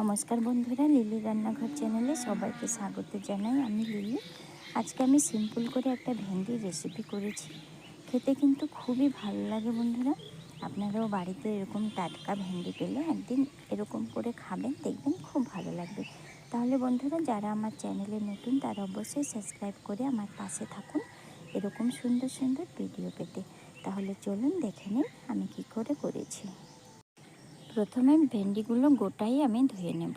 নমস্কার বন্ধুরা, লিলি রান্নাঘর চ্যানেলে সবাইকে স্বাগত জানাই আমি লিলি। আজকে আমি সিম্পল করে একটা ভেন্ডির রেসিপি করেছি। খেতে কিন্তু খুবই ভালো লাগে বন্ধুরা। আপনারাও বাড়িতে এরকম টাটকা ভেন্ডি পেলে একদিন এরকম করে খাবেন, দেখবেন খুব ভালো লাগবে। তাহলে বন্ধুরা, যারা আমার চ্যানেলে নতুন, তারা অবশ্যই সাবস্ক্রাইব করে আমার পাশে থাকুন এরকম সুন্দর সুন্দর ভিডিও পেতে। তাহলে চলুন দেখে নিন আমি কি করে করেছি। প্রথমে ভেন্ডিগুলো গোটাই আমি ধুয়ে নেব।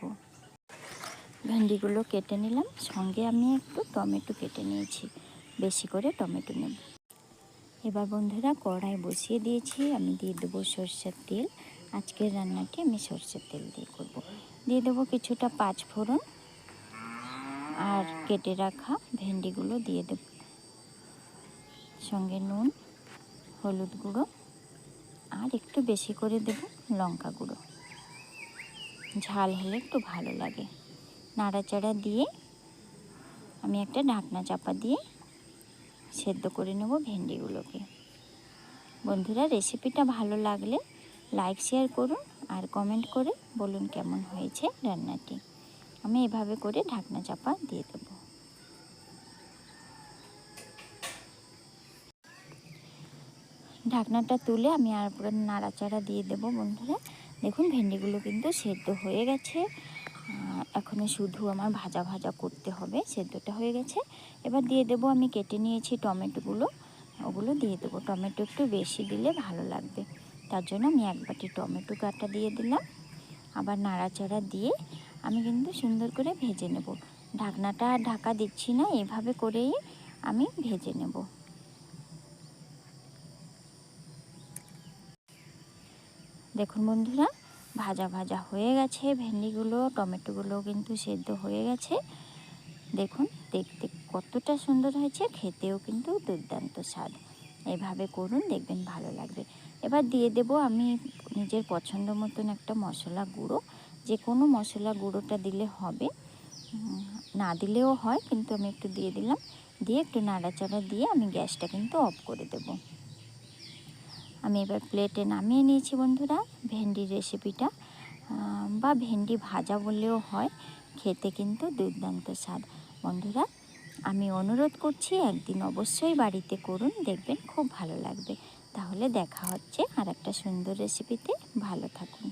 ভেন্ডিগুলো কেটে নিলাম, সঙ্গে আমি একটু টমেটো কেটে নিয়েছি, বেশি করে টমেটো নেব। এবার বন্ধুরা কড়াই বসিয়ে দিয়েছি, আমি দিয়ে দেবো সর্ষের তেল। আজকের রান্নাটি আমি সর্ষের তেল দিয়ে করব। দিয়ে দেবো কিছুটা পাঁচ ফোড়ন আর কেটে রাখা ভেন্ডিগুলো দিয়ে দেব। সঙ্গে নুন, হলুদ গুঁড়ো একটু বেশি করে দেব লঙ্কা গুঁড়ো। ঝাল হলে একটু ভালো লাগে। নাড়াচাড়া দিয়ে আমি একটা ঢাকনা চাপা দিয়ে সেদ্ধ করে নেব ভেন্ডিগুলোকে। বন্ধুরা, রেসিপিটা ভালো লাগলে লাইক, শেয়ার করুন আর কমেন্ট করে বলুন কেমন হয়েছে রান্নাটি। আমি এভাবে করে ঢাকনা চাপা দিয়ে দেবো। ঢাকনাটা তুলে আমি আর পুরো নাড়াচাড়া দিয়ে দেবো বন্ধুরা। দেখুন, ভেন্ডিগুলো কিন্তু সেদ্ধ হয়ে গেছে। এখনও শুধু আমার ভাজা ভাজা করতে হবে, সেদ্ধটা হয়ে গেছে। এবার দিয়ে দেবো আমি কেটে নিয়েছি টমেটোগুলো। ওগুলো দিয়ে দেবো। টমেটো একটু বেশি দিলে ভালো লাগবে। তার জন্য আমি এক বাটি টমেটো কাটা দিয়ে দিলাম। আবার নাড়াচাড়া দিয়ে আমি কিন্তু সুন্দর করে ভেজে নেব। ঢাকনাটা ঢাকা দিচ্ছি না, এভাবে করেই আমি ভেজে নেব। দেখুন বন্ধুরা, ভাজা ভাজা হয়ে গেছে, ভেন্ডিগুলো, টমেটোগুলো কিন্তু সেদ্ধ হয়ে গেছে। দেখুন, দেখতে কতটা সুন্দর হয়েছে, খেতেও কিন্তু দুর্দান্ত স্বাদ। এভাবে করুন, দেখবেন ভালো লাগবে। এবার দিয়ে দেব আমি নিজের পছন্দ মতন একটা মশলা গুঁড়ো। যে কোনো মশলা গুঁড়োটা দিলে হবে। না দিলেও হয়, কিন্তু আমি একটু দিয়ে দিলাম। দিয়ে একটু নাড়াচাড়া দিয়ে আমি গ্যাসটা কিন্তু অফ করে দেবো। আমি এবার প্লেটে নামিয়ে নিয়েছি বন্ধুরা ভেন্ডির রেসিপিটা বা ভেন্ডি ভাজা বললেও হয়, খেতে কিন্তু দুর্দান্ত স্বাদ। বন্ধুরা, আমি অনুরোধ করছি একদিন অবশ্যই বাড়িতে করুন, দেখবেন খুব ভালো লাগবে। তাহলে দেখা হচ্ছে আর একটা সুন্দর রেসিপিতে ভালো থাকুন।